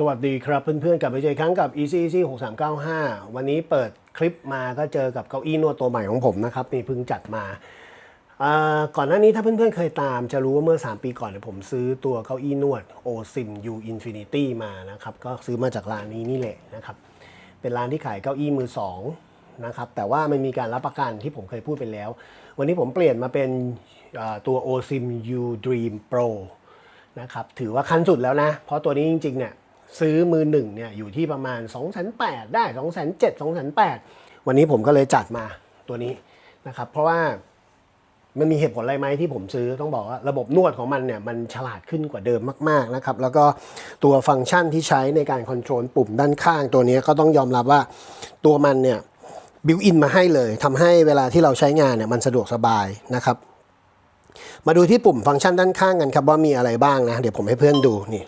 สวัสดีครับเพื่อนๆกลับไปเจออกครั้งกับ Easy Easy 6395 วันนี้เปิดคลิปมาก็เจอกับเก้าอี้นวดตัวใหม่ของผมนะครับนี่เพิ่งจัดมา ก่อนหน้านี้ถ้าเพื่อนๆเคยตามจะรู้ว่าเมื่อ 3 ปีก่อนเนี่ยผมซื้อตัวเก้าอี้นวด OSIM U Infinity มานะครับ ก็ซื้อมาจากร้านนี้นี่แหละนะครับ เป็นร้านที่ขายเก้าอี้มือสองนะครับแต่ว่ามันมีการรับประกันที่ผมเคยพูดไปแล้ว วันนี้ผมเปลี่ยนมาเป็นตัว OSIM U Dream Pro นะครับถือว่าขั้นสุดแล้วนะ เพราะตัวนี้จริงๆเนี่ย ซื้อมือหนึ่งเนี่ยอยู่ที่ประมาณ 2 8 0 0 0ได้ 2 7 0 0 2 8 0 0 วันนี้ผมก็เลยจัดมาตัวนี้นะครับ เพราะว่ามันมีเหตุผลอะไรไหมที่ผมซื้อต้องบอกว่าระบบนวดของมันเนี่ยมันฉลาดขึ้นกว่าเดิมมาก ๆนะครับ แล้วก็ตัวฟังก์ชันที่ใช้ในการคอนโทรลปุ่มด้านข้างตัวนี้ก็ต้องยอมรับว่าตัวมันเนี่ยบิวอินมาให้เลยทำให้เวลาที่เราใช้งานเนี่ยมันสะดวกสบายนะครับ มาดูที่ปุ่มฟังก์ชันด้านข้างกันครับว่ามีอะไรบ้างนะ เดี๋ยวผมให้เพื่อนดูนี่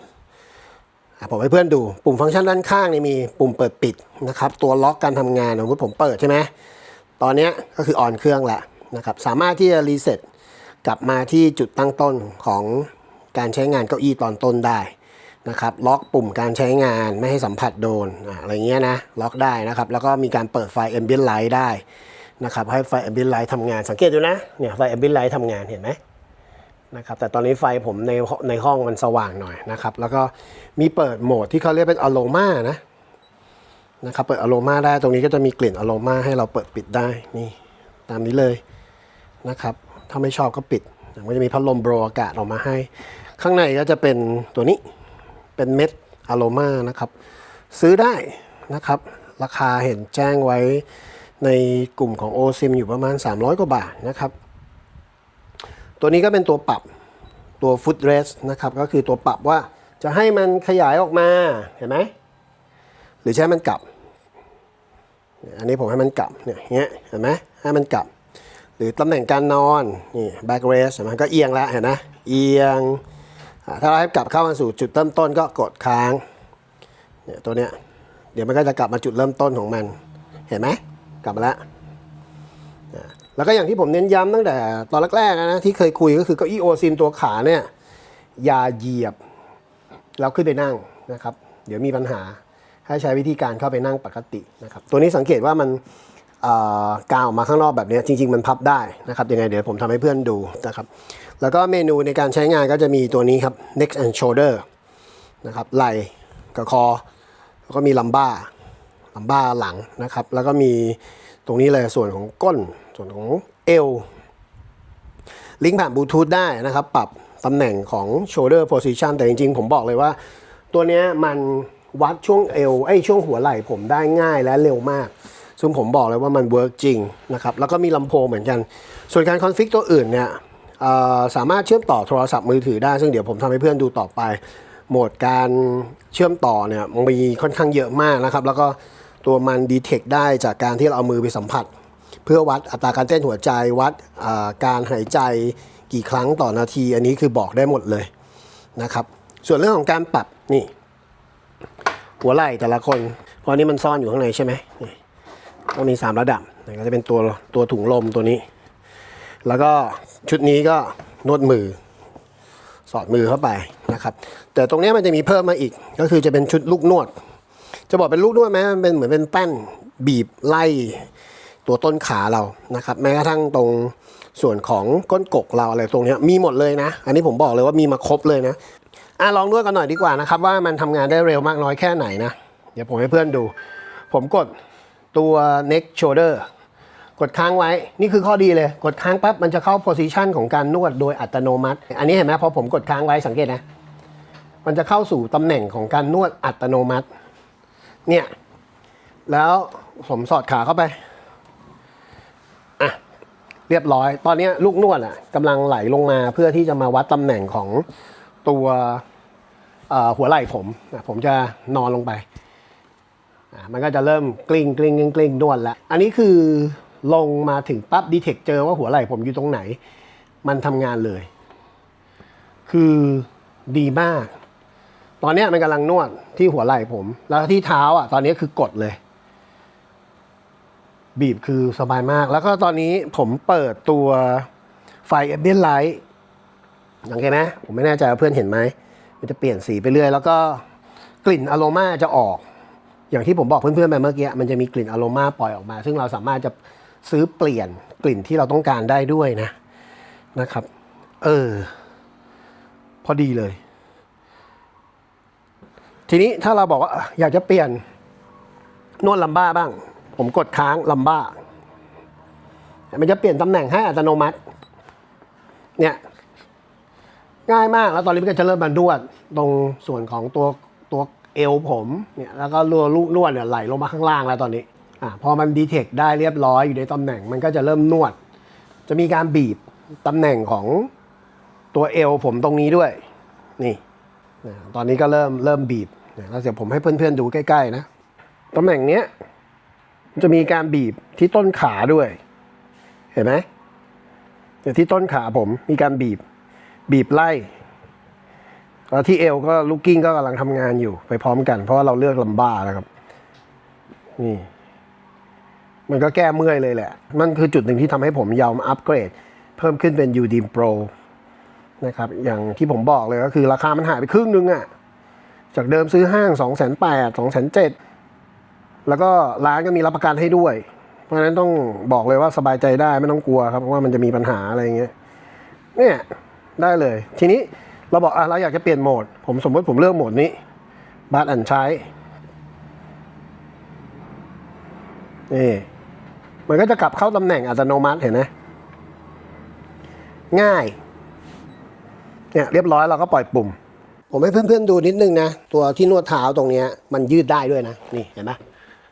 ผมให้เพื่อนดูปุ่มฟังก์ชันด้านข้างนี่มีปุ่มเปิดปิดนะครับ ตัวล็อกการทำงานสมมติผมเปิดใช่ไหมตอนนี้ก็คือออนเครื่องละนะครับ สามารถที่จะรีเซ็ตกลับมาที่จุดตั้งต้นของการใช้งานเก้าอี้ตอนต้นได้นะครับ ล็อกปุ่มการใช้งานไม่ให้สัมผัสโดนอะอะไรเงี้ยนะ ล็อกได้นะครับ แล้วก็มีการเปิดไฟ Ambient Light ได้นะครับ ให้ไฟ Ambient Light ทำงาน สังเกตดูนะ เนี่ยไฟ Ambient Light ทำงานเห็นไหม นะครับแต่ตอนนี้ไฟผมในในห้องมันสว่างหน่อยนะครับ แล้วก็มีเปิดโหมดที่เขาเรียกเป็นอโ o มานะนะครับเปิดอโ o มาได้ตรงนี้ก็จะมีกลิ่นอโ o มาให้เราเปิดปิดได้นี่ตามนี้เลยนะครับ ถ้าไม่ชอบก็ปิดมันจะมีพัดลมโบรอากาศออกมาให้ ข้างในก็จะเป็นตัวนี้เป็นเม็ดอโ o มานะครับ ซื้อได้นะครับ ราคาเห็นแจ้งไว้ในกลุ่มของ OSIM อยู่ประมาณ 300 กว่าบาทนะครับ ตัวนี้ก็เป็นตัวปรับตัว foot rest นะครับก็คือตัวปรับว่าจะให้มันขยายออกมาเห็นไหมหรือให้มันกลับ อันนี้ผมให้มันกลับเนี่ยเงี้ยเห็นไหมให้มันกลับ หรือตำแหน่งการนอนนี่ back rest มันก็เอียงแล้วเห็นไหมเอียง ถ้าเราให้กลับเข้ามาสู่จุดเริ่มต้นก็กดค้างเนี่ยตัวเนี้ยเดี๋ยวมันก็จะกลับมาจุดเริ่มต้นของมัน เห็นไหมกลับมาแล้ว แล้วก็อย่างที่ผมเน้นย้ำตั้งแต่ตอนแรกๆนะที่เคยคุยก็คือเก้าอี้โอซินตัวขาเนี่ยอย่าเหยียบแล้วขึ้นไปนั่งนะครับ เดี๋ยวมีปัญหาให้ใช้วิธีการเข้าไปนั่งปกตินะครับ ตัวนี้สังเกตว่ามันกาวออกมาข้างนอกแบบนี้จริง ๆ มันพับได้นะครับยังไงเดี๋ยวผมทำให้เพื่อนดูนะครับ แล้วก็เมนูในการใช้งานก็จะมีตัวนี้ครับ neck and shoulder นะครับไหล่กับคอแล้วก็มีลัมบ้าลัมบ้าหลังนะครับ แล้วก็มีตรงนี้เลยส่วนของก้น ส่วนของเอวลิงก์ผ่านบลูทูธได้นะครับ ปรับตำแหน่งของ shoulder position แต่จริงๆ ผมบอกเลยว่า ตัวนี้มันวัดช่วงเอวไอ้ช่วงหัวไหล่ผมได้ง่ายและเร็วมาก ซึ่งผมบอกเลยว่ามันเวิร์กจริงนะครับ แล้วก็มีลำโพงเหมือนกัน ส่วนการคอนฟิกตัวอื่นเนี่ยสามารถเชื่อมต่อโทรศัพท์มือถือได้ ซึ่งเดี๋ยวผมทำให้เพื่อนดูต่อไป โหมดการเชื่อมต่อเนี่ยมีค่อนข้างเยอะมากนะครับ แล้วก็ตัวมันดีเทคได้จากการที่เราเอามือไปสัมผัส เพื่อวัดอัตราการเต้นหัวใจวัดการหายใจกี่ครั้งต่อนาที อันนี้คือบอกได้หมดเลยนะครับ ส่วนเรื่องของการปรับนี่ หัวไหล่แต่ละคนเพราะนี่มันซ่อนอยู่ข้างในใช่ไหมนี่ต้องมี3ระดับก็จะเป็นตัวตัวถุงลมตัวนี้ แล้วก็ชุดนี้ก็นวดมือ สอดมือเข้าไปนะครับ แต่ตรงนี้มันจะมีเพิ่มมาอีก ก็คือจะเป็นชุดลูกนวด จะบอกเป็นลูกนวดไหมมันเป็นเหมือนเป็นแป้นบีบไล่ ตัวต้นขาเรานะครับ แม้กระทั่งตรงส่วนของก้นกกเราอะไรตรงนี้มีหมดเลยนะ อันนี้ผมบอกเลยว่ามีมาครบเลยนะอะลองนวดกันหน่อยดีกว่านะครับ ว่ามันทำงานได้เร็วมากน้อยแค่ไหนนะ เดี๋ยวผมให้เพื่อนดู ผมกดตัว neck shoulder กดค้างไว้ นี่คือข้อดีเลย กดค้างปั๊บมันจะเข้า position ของการนวดโดยอัตโนมัติ อันนี้เห็นไหมพอผมกดค้างไว้สังเกตนะ มันจะเข้าสู่ตำแหน่งของการนวดอัตโนมัติ เนี่ย แล้วผมสอดขาเข้าไป อะเรียบร้อย ตอนนี้ลูกนวดอะกำลังไหลลงมาเพื่อที่จะมาวัดตำแหน่งของตัวหัวไหล่ผม ผมจะนอนลงไป มันก็จะเริ่มกลิ้งกลิ้งกลิ้งกลิ้งนวดแล้ว อันนี้คือลงมาถึงปั๊บดีเทคเจอว่าหัวไหล่ผมอยู่ตรงไหน มันทำงานเลย คือดีมาก ตอนนี้มันกำลังนวดที่หัวไหล่ผม แล้วที่เท้าอะ ตอนนี้คือกดเลย บีบคือสบายมาก แล้วก็ตอนนี้ผมเปิดตัวไฟเอเบนไลท์สังเกตไหมผมไม่แน่ใจว่าเพื่อนเห็นไหม มันจะเปลี่ยนสีไปเรื่อย แล้วก็กลิ่นอโรมาจะออก อย่างที่ผมบอกเพื่อนๆไปเมื่อกี้ มันจะมีกลิ่นอโรมาปล่อยออกมา ซึ่งเราสามารถจะซื้อเปลี่ยนกลิ่นที่เราต้องการได้ด้วยนะนะครับ เออ พอดีเลย ทีนี้ถ้าเราบอกว่าอะอยากจะเปลี่ยนนวดลัมบ้าบ้าง ผมกดค้างลัมบ้า มันจะเปลี่ยนตำแหน่งให้อัตโนมัติ เนี่ย ง่ายมากแล้วตอนนี้มันก็จะเริ่มมานวดตรงส่วนของตัวตัวเอวผมเนี่ยแล้วก็รัวลูกนวดเนี่ยไหลลงมาข้างล่างแล้วตอนนี้อ่าพอมันดีเทคได้เรียบร้อยอยู่ในตำแหน่ง มันก็จะเริ่มนวด จะมีการบีบตำแหน่งของตัวเอวผมตรงนี้ด้วย นี่ตอนนี้ก็เริ่มเริ่มบีบแล้วเดี๋ยวผมให้เพื่อนๆดูใกล้ๆนะตำแหน่งเนี้ย จะมีการบีบที่ต้นขาด้วย เห็นไหมเนี่ยที่ต้นขาผมมีการบีบ บีบไล่แล้วที่เอวก็ลูกกิ้งก็กำลังทำงานอยู่ไปพร้อมกัน เพราะว่าเราเลือกลำบ้าแล้วครับ นี่ มันก็แก้เมื่อยเลยแหละ มันคือจุดหนึ่งที่ทำให้ผมยอมอัปเกรด เพิ่มขึ้นเป็น u d i m Pro นะครับ อย่างที่ผมบอกเลยก็คือราคามันหายไปครึ่งนึงอะจากเดิมซื้อห้าง 2 8 0 0 0 0 2 7 0 0 แล้วก็ร้านก็มีรับประกันให้ด้วย เพราะฉะนั้นต้องบอกเลยว่าสบายใจได้ไม่ต้องกลัวครับว่ามันจะมีปัญหาอะไรอย่างเงี้ยเนี่ยได้เลย ทีนี้เราบอกอะเราอยากจะเปลี่ยนโหมด ผมสมมติผมเลือกโหมดนี้บัตรอันใช้นี่มันก็จะกลับเข้าตำแหน่งอัตโนมัติเห็นไหมง่ายเนี่ยเรียบร้อยเราก็ปล่อยปุ่ม ผมให้เพื่อนๆดูนิดนึงนะ ตัวที่นวดเท้าตรงนี้มันยืดได้ด้วยนะ นี่เห็นไหม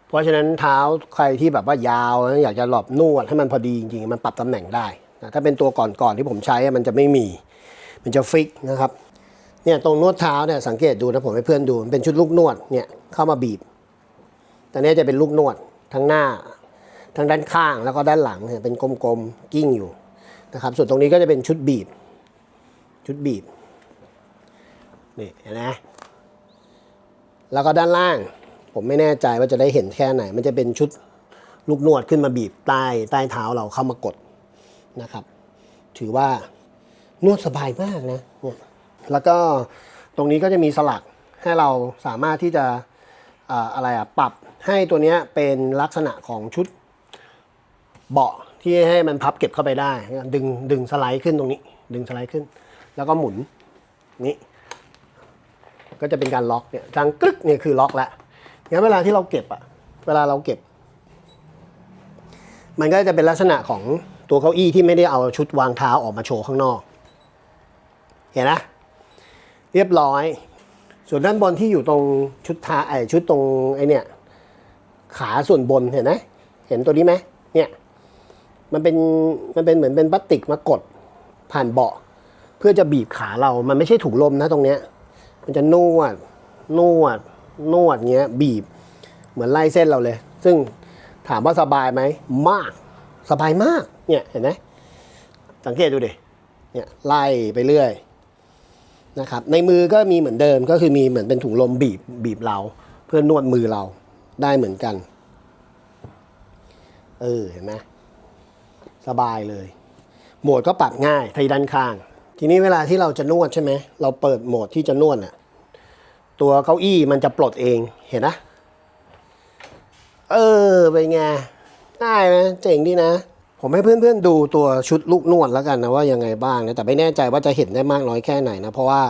เพราะฉะนั้นเท้าใครที่แบบว่ายาวอยากจะหลบนวดให้มันพอดีจริงๆ มันปรับตำแหน่งได้นะถ้าเป็นตัวก่อนๆที่ผมใช้มันจะไม่มี มันจะฟิกนะครับเนี่ยตรงนวดเท้าเนี่ยสังเกตดูนะผมให้เพื่อนดูมันเป็นชุดลูกนวดเนี่ยเข้ามาบีบ แต่เนี้ยจะเป็นลูกนวดทั้งหน้า ทั้งด้านข้างแล้วก็ด้านหลังเนี่ยเป็นกลมๆกิ้งอยู่นะครับ ส่วนตรงนี้ก็จะเป็นชุดบีบ ชุดบีบนี่เห็นไหมแล้วก็ด้านล่าง ผมไม่แน่ใจว่าจะได้เห็นแค่ไหน มันจะเป็นชุดลูกนวดขึ้นมาบีบใต้ใต้เท้าเราเข้ามากดนะครับ ถือว่านวดสบายมากนะแล้วก็ตรงนี้ก็จะมีสลักให้เราสามารถที่จะอ่าอะไรอะปรับให้ตัวนี้เป็นลักษณะของชุดเบาะที่ให้มันพับเก็บเข้าไปได้ ดึงดึงสไลด์ขึ้นตรงนี้ ดึงสไลด์ขึ้น แล้วก็หมุนนี้ก็จะเป็นการล็อกเนี่ยดังกึกเนี่ยคือล็อกแล้ว งั้นเวลาที่เราเก็บอะเวลาเราเก็บ มันก็จะเป็นลักษณะของตัวเก้าอี้ที่ไม่ได้เอาชุดวางเท้าออกมาโชว์ข้างนอก เห็นนะเรียบร้อย ส่วนด้านบนที่อยู่ตรงชุดท้าไอชุดตรงไอเนี่ยขาส่วนบนเห็นไหมเห็นตัวนี้ไหมเนี่ยมันเป็นมันเป็นเหมือนเป็นพลาสติกมากดผ่านเบาะ เพื่อจะบีบขาเรา มันไม่ใช่ถุงลมนะตรงเนี้ย มันจะนวดนวด นวดเงี้ยบีบ เหมือนไล่เส้นเราเลย ซึ่งถามว่าสบายไหมมาก สบายมากเนี่ยเห็นไหมสังเกตดูดิเนี่ยไล่ไปเรื่อยนะครับในมือก็มีเหมือนเดิมก็คือมีเหมือนเป็นถุงลมบีบบีบเรา เพื่อนวดมือเราได้เหมือนกันเออเห็นไหมสบายเลย โหมดก็ปรับง่ายไที่ด้านข้าง ทีนี้เวลาที่เราจะนวดใช่ไหมเราเปิดโหมดที่จะนวดน่ะ ตัวเก้าอี้มันจะปลดเองเห็นนะ เออเป็นไงง่ายไหมเจ๋งดีนะ ผมให้เพื่อนๆดูตัวชุดลูกนวดแล้วกันนะว่ายังไงบ้างนะแต่ไม่แน่ใจว่าจะเห็นได้มากน้อยแค่ไหนนะ เพราะว่า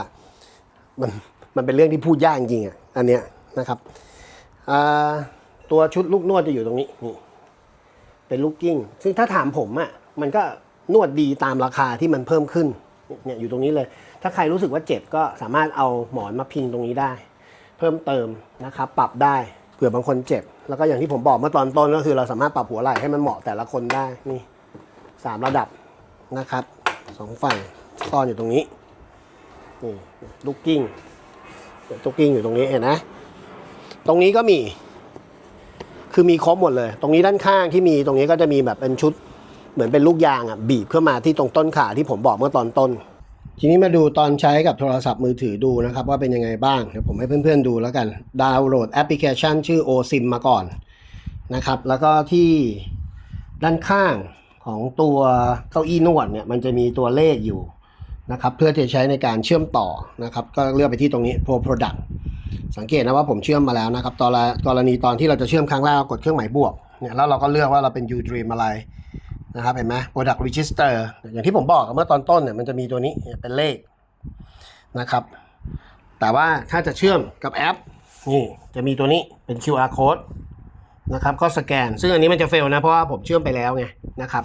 มันมันเป็นเรื่องที่พูดยากจริงอะอันเนี้ยนะครับอ่าตัวชุดลูกนวดจะอยู่ตรงนี้นี่เป็นลูกกิ้ง ซึ่งถ้าถามผมอะ่ะมันก็นวดดีตามราคาที่มันเพิ่มขึ้นเนี่ยอยู่ตรงนี้เลย ถ้าใครรู้สึกว่าเจ็บก็สามารถเอาหมอนมาพิงตรงนี้ได้ เพิ่มเติมนะครับปรับได้เผื่อบางคนเจ็บ แล้วก็อย่างที่ผมบอกเมื่อตอนต้นก็คือเราสามารถปรับหัวไหล่ให้มันเหมาะแต่ละคนได้นี่สามระดับนะครับสองฝั่งซ่อนอยู่ตรงนี้นี่ลูกกิ้งลูกกิ้งอยู่ตรงนี้เห็นนะตรงนี้ก็มีคือมีครบหมดเลย ตรงนี้ด้านข้างที่มีตรงนี้ก็จะมีแบบเป็นชุดเหมือนเป็นลูกยางอะบีบเข้ามาที่ตรงต้นขาที่ผมบอกเมื่อตอนต้น ทีนี้มาดูตอนใช้กับโทรศัพท์มือถือดูนะครับ ว่าเป็นยังไงบ้างเดี๋ยวผมให้เพื่อนๆดูแล้วกัน ดาวน์โหลดแอปพลิเคชันชื่อ OSIM มาก่อนนะครับ แล้วก็ที่ด้านข้างของตัวเก้าอี้นวดเนี่ยมันจะมีตัวเลขอยู่นะครับ เพื่อที่จะใช้ในการเชื่อมต่อนะครับ ก็เลือกไปที่ตรงนี้ Pro Product สังเกตนะว่าผมเชื่อมมาแล้วนะครับตอนกรณีตอนที่เราจะเชื่อมครั้งแรกเรากดเครื่องหมายบวกเนี่ยแล้วเราก็เลือกว่าเราเป็น U Dream อะไร นะครับเห็นไหม Product Register อย่างที่ผมบอกเมื่อตอนต้นเนี่ยมันจะมีตัวนี้เป็นเลขนะครับ แต่ว่าถ้าจะเชื่อมกับแอปนี่จะมีตัวนี้เป็น QR code นะครับก็สแกน ซึ่งอันนี้มันจะเฟลนะเพราะว่าผมเชื่อมไปแล้วไงนะครับ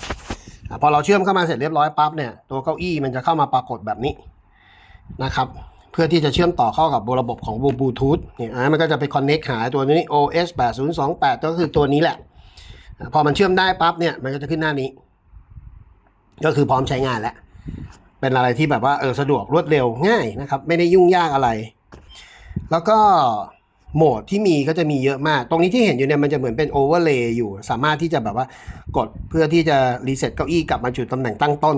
พอเราเชื่อมเข้ามาเสร็จเรียบร้อยปั๊บเนี่ยตัวเก้าอี้มันจะเข้ามาปรากฏแบบนี้นะครับเพื่อที่จะเชื่อมต่อเข้ากับระบบของบลูทูธเนี่ยมันก็จะไปคอนเน็กหาตัวนี้ OS 8028ก็คือตัวนี้แหละ พอมันเชื่อมได้ปั๊บเนี่ยมันก็จะขึ้นหน้านี้ ก็คือพร้อมใช้งานแล้ว เป็นอะไรที่แบบว่าเออสะดวกรวดเร็วง่ายนะครับ ไม่ได้ยุ่งยากอะไร แล้วก็โหมดที่มีก็จะมีเยอะมาก ตรงนี้ที่เห็นอยู่เนี่ยมันจะเหมือนเป็นโอเวอร์เลย์อยู่ สามารถที่จะแบบว่ากดเพื่อที่จะรีเซ็ตเก้าอี้กลับมาจุดตำแหน่งตั้งต้น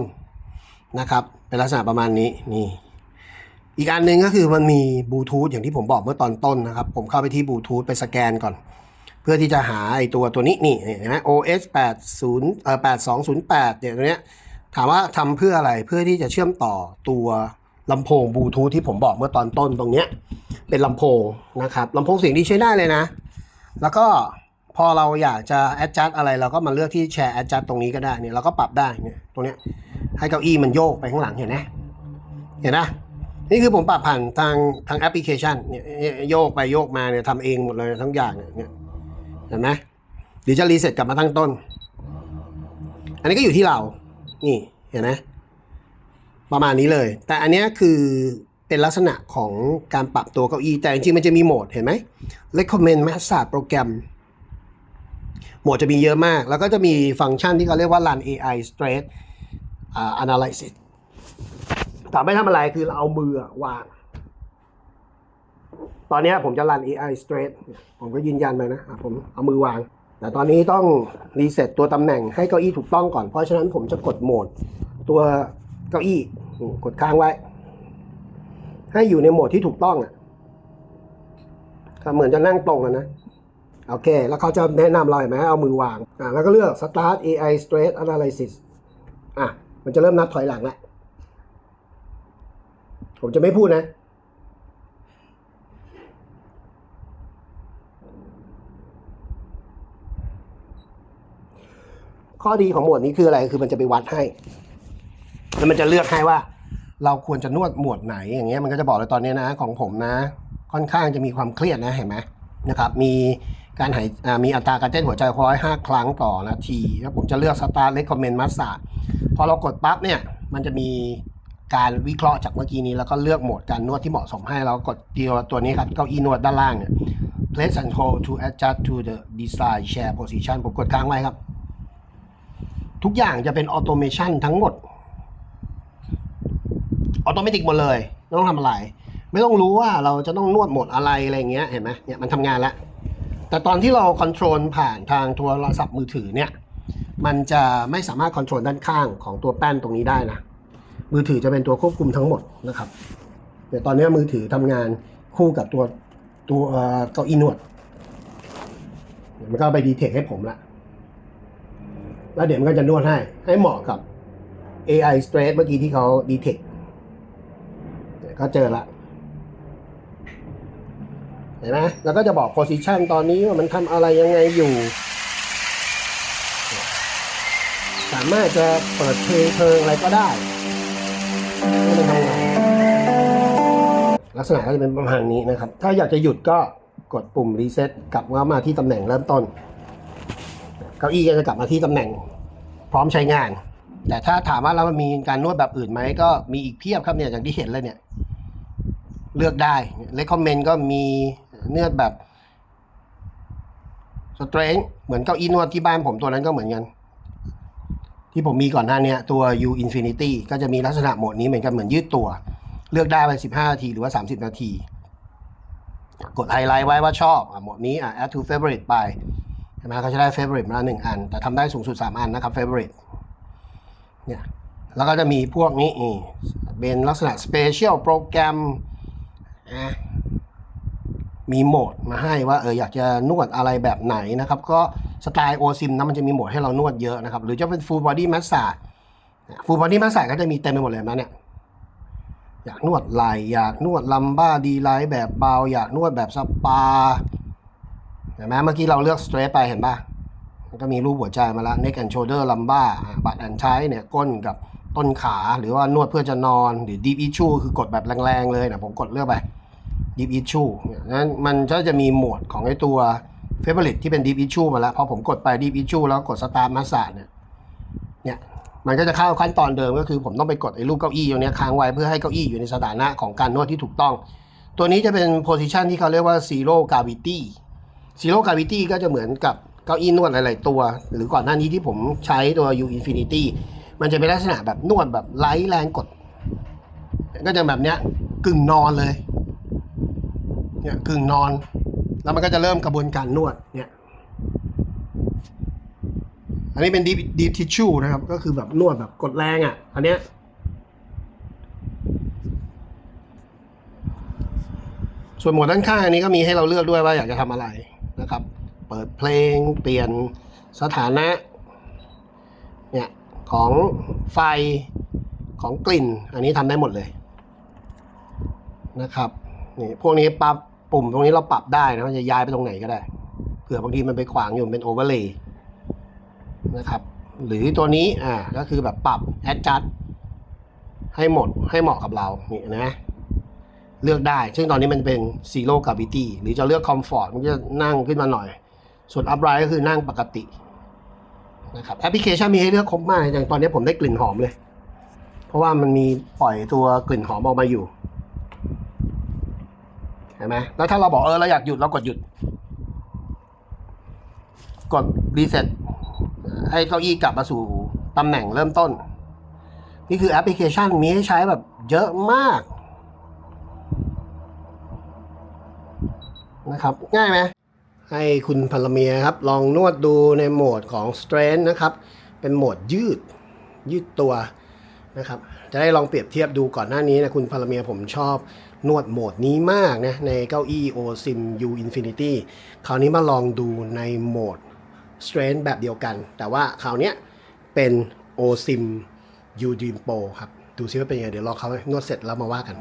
นะครับ เป็นลักษณะประมาณนี้นี่ อีกอันหนึ่งก็คือมันมีบลูทูธอย่างที่ผมบอกเมื่อตอนต้นนะครับ ผมเข้าไปที่บลูทูธไปสแกนก่อน เพื่อที่จะหาไอตัวตัวนี้นี่เห็นไหม OS 80เอ่อ8208เนี่ยตัวเนี้ยถามว่าทำเพื่ออะไรเพื่อที่จะเชื่อมต่อตัวลำโพงบลูทูธที่ผมบอกเมื่อตอนต้นตรงเนี้ยเป็นลำโพงนะครับลำโพงเสียงดีใช้ได้เลยนะ แล้วก็พอเราอยากจะ adjust อะไรเราก็มาเลือกที่แชร์ adjust ตรงนี้ก็ได้เนี่ยเราก็ปรับได้เนี่ยตรงเนี้ยให้เก้าอี้มันโยกไปข้างหลังเห็นไหมเห็นนะนี่คือผมปรับผ่านทางทางแอปพลิเคชันเนี่ยโยกไปโยกมาเนี่ยทำเองหมดเลยทั้งอย่างเนี่ย เห็นไหมหรือจะรีเซ็ตกลับมาตั้งต้น อันนี้ก็อยู่ที่เรา นี่เห็นไหมประมาณนี้เลย แต่อันนี้คือเป็นลักษณะของการปรับตัวเก้าอี้ แต่จริงๆมันจะมีโหมดเห็นไหม recommend massage โปรแกรมโหมดจะมีเยอะมาก แล้วก็จะมีฟังก์ชันที่เขาเรียกว่า run AI stress อ่า analysis ถามไม่ทำอะไรคือเราเอามือวาง อนนี้ผมจะ run AI stress ผมก็ยืนยันไปนะผมเอามือวาง แต่ตอนนี้ต้องรีเซ็ตตัวตำแหน่งให้เก้าอี้ถูกต้องก่อน เพราะฉะนั้นผมจะกดโหมด ตัวเก้าอี้กดค้างไว้ ให้อยู่ในโหมดที่ถูกต้องอะเหมือนจะนั่งตรงอะนะโอเค แล้วเขาจะแนะนำเราเห็นไหมเอามือวางอ่าแล้วก็เลือก start AI stress analysis อะ มันจะเริ่มนับถอยหลังแล้ว ผมจะไม่พูดนะ ข้อดีของหมวดนี้คืออะไรคือมันจะไปวัดให้ แล้วมันจะเลือกให้ว่า เราควรจะนวดหมวดไหนอย่างเงี้ยมันก็จะบอกเลยตอนนี้นะ ของผมนะ ค่อนข้างจะมีความเครียดนะเห็นไหมนะครับ มีการหายมีอัตราการเต้นหัวใจร้อยห้าครั้งต่อนาทีแล้วผมจะเลือกสตาร์เลคคอมเมนต์มาสซาพอเรากดปั๊บเนี่ย มันจะมีการวิเคราะห์จากเมื่อกี้นี้ แล้วก็เลือกโหมดการนวดที่เหมาะสมให้เรากดตัวตัวนี้ครับเก้าอี้นวดด้านล่างเนี่ย place and hold to adjust to the desired chair position ผมกดค้างไว้ครับ ทุกอย่างจะเป็นออโตเมชันทั้งหมดออโตเมติกหมดเลยไม่ต้องทำอะไร ไม่ต้องรู้ว่าเราจะต้องนวดหมดอะไรอะไรเงี้ยเห็นไหมเนี่ยมันทำงานแล้ว แต่ตอนที่เราคอนโทรลผ่านทางโทรศัพท์มือถือเนี่ยมันจะไม่สามารถคอนโทรลด้านข้างของตัวแป้นตรงนี้ได้นะ มือถือจะเป็นตัวควบคุมทั้งหมดนะครับเดี๋ยวตอนนี้มือถือทำงานคู่กับตัวตัวเก้าอี้นวดมันก็ไปดีเทคให้ผมละ แล้วเดี๋ยวมันก็จะนวดให้ ให้เหมาะกับ AI stress เมื่อกี้ที่เขา detect ก็เจอละเห็นไหมแล้วก็จะบอก position ตอนนี้ว่ามันทำอะไรยังไงอยู่ สามารถจะเปิดเพลงเพลงอะไรก็ได้ให้มันทำงานลักษณะก็จะเป็นประมาณนี้นะครับ ถ้าอยากจะหยุดก็กดปุ่ม reset กลับมาที่ตำแหน่งเริ่มต้น เก้าอี้ก็จะกลับมาที่ตำแหน่งพร้อมใช้งาน แต่ถ้าถามว่าเรามีการนวดแบบอื่นไหมก็มีอีกเพียบครับเนี่ยอย่างที่เห็นเลยเนี่ย เลือกได้เลคคอมเมนต์ก็มีเนื้อแบบสเตรนเหมือนเก้าอี้นวดที่บ้านผมตัวนั้นก็เหมือนกัน ที่ผมมีก่อนหน้านี้ตัว U Infinity ก็จะมีลักษณะโหมดนี้เหมือนกันเหมือนยืดตัว เลือกได้ไป15 นาทีหรือว่า 30 นาที กดไฮไลท์ไว้ว่าชอบอโหมดนี้อะ add to favorite ไป ช่ไหมเขาจะได้ favorite มาหนึ่งอัน แต่ทำได้สูงสุด 3 อันนะครับ favorite เนี่ยแล้วก็จะมีพวกนี้เป็นลักษณะ special โปรแกรมมีโหมดมาให้ว่าเอออยากจะนวดอะไรแบบไหนนะครับ ก็สไตล์ OSIM นะมันจะมีโหมดให้เรานวดเยอะนะครับ หรือจะเป็น full body massage full body massage ก็จะมีเต็มไปหมดเลยนไหมเนี่ยอยากนวดไหล่อยากนวดลัมบ้าดีไลท์แบบเบา อยากนวดแบบสปา เห็นไหมเมื่อกี้เราเลือกสเตรทไปเห็นป่ะมันก็มีรูปหัวใจมาแล้ว neck and shoulder lumbar บัตแอนใช้เนี่ยก้นกับต้นขาหรือว่านวดเพื่อจะนอนหรือ deep issue คือกดแบบแรงๆเลยนะผมกดเลือกไป deep issue เนี่ยนั้นมันก็จะมีโหมดของไอ้ตัว favorite ที่เป็น deep issue มาแล้วพอผมกดไป deep issue แล้วกด start massage เนี่ยเนี่ยมันก็จะเข้าขั้นตอนเดิมก็คือผมต้องไปกดไอ้รูปเก้าอี้ตรงเนี้ยค้างไว้เพื่อให้เก้าอี้อยู่ในสถานะของการนวดที่ถูกต้อง ตัวนี้จะเป็น position ที่เขาเรียกว่า zero gravity zero gravity ก็จะเหมือนกับเก้าอี้นวดหลาย ๆ ตัว หรือก่อนหน้านี้ที่ผมใช้ตัว U Infinity มันจะเป็นลักษณะแบบนวดแบบไร้แรงกด ก็จะแบบเนี้ยกึ่งนอนเลย เนี่ยกึ่งนอน แล้วมันก็จะเริ่มกระบวนการนวดเนี่ย อันนี้เป็น deep deep tissue นะครับ ก็คือแบบนวดแบบกดแรงอะ อันเนี้ยส่วนหมวดด้านข้างอันนี้ก็มีให้เราเลือกด้วยว่าอยากจะทำอะไร นะครับ เปิดเพลงเปลี่ยนสถานะเนี่ยของไฟของกลิ่น อันนี้ทำได้หมดเลยนะครับนี่พวกนี้ปรับปุ่มตรงนี้เราปรับได้นะจะย้ายไปตรงไหนก็ได้เผื่อบางทีมันไปขวางอยู่เป็นโอเวอร์เลย์นะครับ หรือตัวนี้อ่าก็คือแบบปรับ adjust ให้หมดให้เหมาะกับเรานี่นะ เลือกได้ ซึ่งตอนนี้มันเป็น zero gravity หรือจะเลือก comfort มันจะนั่งขึ้นมาหน่อย ส่วน upright ก็คือนั่งปกตินะครับแอปพลิเคชันมีให้เลือกครบมากอย่างตอนนี้ผมได้กลิ่นหอมเลย เพราะว่ามันมีปล่อยตัวกลิ่นหอมออกมาอยู่เห็นไหมแล้วถ้าเราบอกเออเราอยากหยุดเรากดหยุด กดรีเซ็ตให้เก้าอี้กลับมาสู่ตำแหน่งเริ่มต้น นี่คือแอปพลิเคชันมีให้ใช้แบบเยอะมาก นะครับ ง่ายไหมให้คุณพลเมียครับ ลองนวดดูในโหมดของ strength นะครับ เป็นโหมดยืดยืดตัวนะครับ จะได้ลองเปรียบเทียบดูก่อนหน้านี้นะคุณพลเมียผมชอบนวดโหมดนี้มากนะในเก้าอี้ OSIM U Infinity คราวนี้มาลองดูในโหมด strength แบบเดียวกัน แต่ว่าคราวนี้เป็น OSIM U Dream Pro ครับ ดูซิว่าเป็นยังไง เดี๋ยวรองเขานวดเสร็จแล้วมาว่ากัน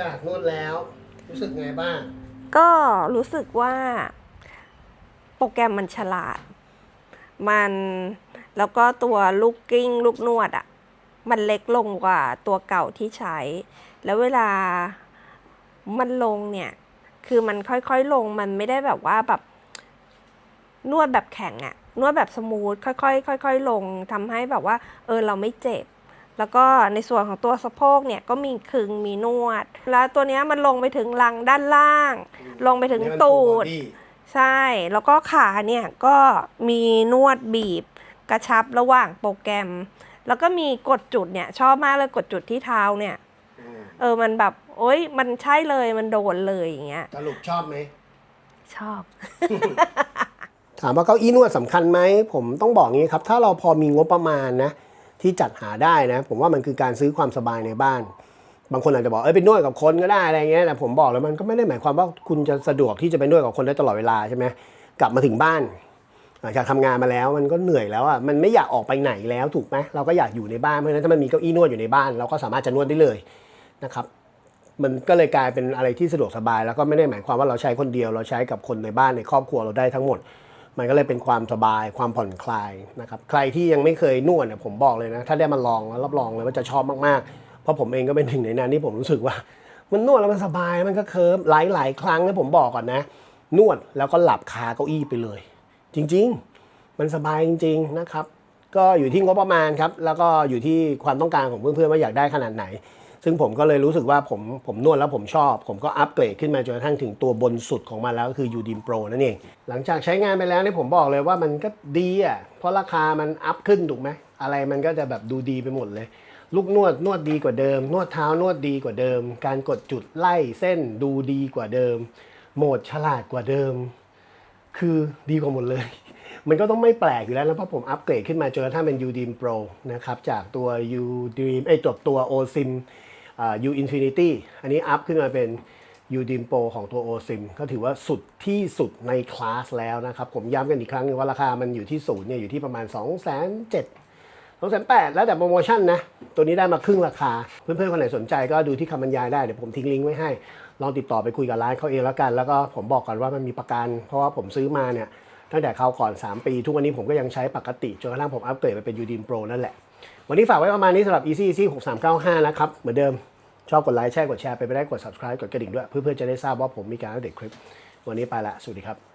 จากนวดแล้ว รู้สึกไงบ้าง ก็รู้สึกว่าโปรแกรมมันฉลาด มันแล้วก็ตัวลูกกิ้ง ลูกนวดอะ่ะ มันเล็กลงกว่าตัวเก่าที่ใช้ แล้วเวลามันลงเนี่ย คือมันค่อยๆลงมันไม่ได้แบบว่าแบบนวดแบบแข็งอะนวดแบบสมูทค่อยๆค่อยๆลงทำให้แบบว่า เออเราไม่เจ็บ แล้วก็ในส่วนของตัวสะโพกเนี่ยก็มีคึงมีนวด แล้วตัวเนี้ยมันลงไปถึงหลังด้านล่าง ลงไปถึงนี่มันตูด full body ใช่ แล้วก็ขาเนี่ยก็มีนวดบีบกระชับระหว่างโปรแกรม แล้วก็มีกดจุดเนี่ยชอบมากเลยกดจุดที่เท้าเนี่ยอืมเออมันแบบโอ๊ยมันใช่เลยมันโดนเลยอย่างเงี้ยสรุปชอบไหมชอบ ถามว่าเก้าอี้นวดสำคัญไหม ผมต้องบอกงี้ครับ ถ้าเราพอมีงบประมาณนะ ที่จัดหาได้นะ ผมว่ามันคือการซื้อความสบายในบ้าน บางคนอาจจะบอกเอ้ยไปนวดกับคนก็ได้อะไรเงี้ยแต่ผมบอกแล้วมันก็ไม่ได้หมายความว่าคุณจะสะดวกที่จะไปนวดกับคนได้ตลอดเวลาใช่ไหมกลับมาถึงบ้านหลังจากทำงานมาแล้วมันก็เหนื่อยแล้วอะมันไม่อยากออกไปไหนแล้วถูกไหมเราก็อยากอยู่ในบ้านเพราะฉะนั้นถ้ามันมีเก้าอี้นวดอยู่ในบ้าน เราก็สามารถจะนวดได้เลยนะครับมันก็เลยกลายเป็นอะไรที่สะดวกสบาย แล้วก็ไม่ได้หมายความว่าเราใช้คนเดียวเราใช้กับคนในบ้านในครอบครัวเราได้ทั้งหมด มันก็เลยเป็นความสบายความผ่อนคลายนะครับใครที่ยังไม่เคยนวดเนี่ยผมบอกเลยนะ ถ้าได้มาลองแล้วรับรองเลยว่าจะชอบมากๆ เพราะผมเองก็เป็นหนึ่งในนั้นที่ผมรู้สึกว่า มันนวดแล้วมันสบายมันก็เคิร์มหลายๆครั้งนะผมบอกก่อนนะ นวดแล้วก็หลับคาเก้าอี้ไปเลย จริง ๆ มันสบายจริง ๆนะครับ ก็อยู่ที่งบประมาณครับแล้วก็อยู่ที่ความต้องการของเพื่อนๆว่าอยากได้ขนาดไหน ซึ่งผมก็เลยรู้สึกว่าผมผมนวดแล้วผมชอบ ผมก็อัปเกรดขึ้นมาจนกระทั่งถึงตัวบนสุดของมันแล้วก็คือ Udym Pro นั่นเอง หลังจากใช้งานไปแล้วเนี่ยผมบอกเลยว่ามันก็ดีอะ เพราะราคามันอัพขึ้นถูกไหม อะไรมันก็จะแบบดูดีไปหมดเลย ลูกนวดนวดดีกว่าเดิม นวดเท้านวดดีกว่าเดิม การกดจุดไล่เส้นดูดีกว่าเดิม โหมดฉลาดกว่าเดิม คือดีกว่าหมดเลย มันก็ต้องไม่แปลกอยู่แล้วนะเพราะผมอัปเกรดขึ้นมาจนกระทั่งเป็น Udym Pro นะครับจากตัว Udym ไอ้จบตัว OSIM U Infinity อันนี้อัพขึ้นมาเป็นยูดิมโปของตัว OSIM ก็ถือว่าสุดที่สุดในคลาสแล้วนะครับ ผมย้ำกันอีกครั้งว่าราคามันอยู่ที่ศูนย์เนี่ยอยู่ที่ประมาณ 2 7 0 0 0สองแสนแปดแล้วแต่โปรโมชั่นนะ ตัวนี้ได้มาครึ่งราคา เพื่อนๆ คนไหนสนใจก็ดูที่คำบรรยายได้ เดี๋ยวผมทิ้งลิงก์ไว้ให้ ลองติดต่อไปคุยกับร้านเขาเองแล้วกัน แล้วก็ผมบอกก่อนว่ามันมีประกัน เพราะว่าผมซื้อมาเนี่ย ตั้งแต่เขาวก่อน 3 ปี ทุกวันนี้ผมก็ยังใช้ปกติ จนกระทั่งผมอัปเกรดไปเป็นยูดีนโปรนั่นแหละ วันนี้ฝากไว้ประมาณนี้สำหรับ Easy Easy 6395 นะครับ เหมือนเดิมชอบกดไลค์แชร์กดแชร์ไปไม่ได้กด subscribe กดกระดิ่งด้วย เพื่อๆจะได้ทราบว่าผมมีการอัปเดตคลิป วันนี้ไปละ สวัสดีครับ